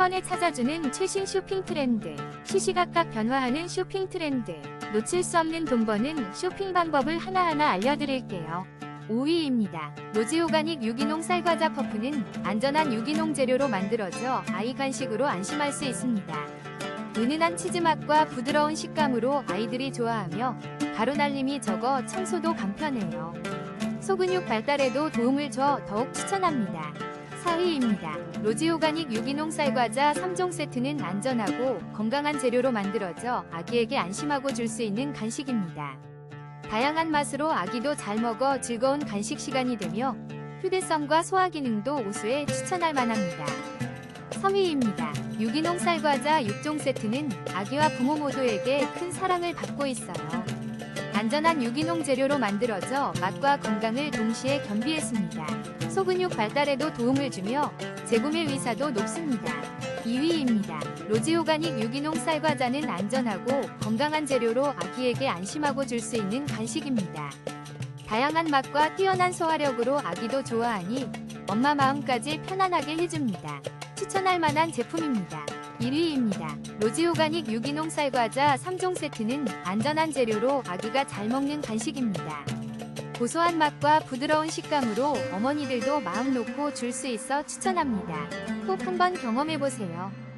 번에 찾아주는 최신 쇼핑 트렌드, 시시각각 변화하는 쇼핑 트렌드, 놓칠 수 없는 돈 버는 쇼핑 방법을 하나하나 알려드릴게요. 5위입니다. 노지 오가닉 유기농 쌀과자 퍼프는 안전한 유기농 재료로 만들어져 아이 간식으로 안심할 수 있습니다. 은은한 치즈 맛과 부드러운 식감으로 아이들이 좋아하며 가루 날림이 적어 청소도 간편해요. 소근육 발달에도 도움을 줘 더욱 추천합니다. 4위입니다. 로지 오가닉 유기농 쌀과자 3종 세트는 안전하고 건강한 재료로 만들어져 아기에게 안심하고 줄 수 있는 간식입니다. 다양한 맛으로 아기도 잘 먹어 즐거운 간식 시간이 되며 휴대성과 소화 기능도 우수해 추천할 만합니다. 3위입니다. 유기농 쌀과자 6종 세트는 아기와 부모 모두에게 큰 사랑을 받고 있어요. 안전한 유기농 재료로 만들어져 맛과 건강을 동시에 겸비했습니다. 소근육 발달에도 도움을 주며 재구매 의사도 높습니다. 2위입니다. 로지 오가닉 유기농 쌀과자는 안전하고 건강한 재료로 아기에게 안심하고 줄 수 있는 간식입니다. 다양한 맛과 뛰어난 소화력으로 아기도 좋아하니 엄마 마음까지 편안하게 해줍니다. 추천할 만한 제품입니다. 1위입니다. 로지 오가닉 유기농 쌀과자 3종 세트는 안전한 재료로 아기가 잘 먹는 간식입니다. 고소한 맛과 부드러운 식감으로 어머니들도 마음 놓고 줄 수 있어 추천합니다. 꼭 한번 경험해보세요.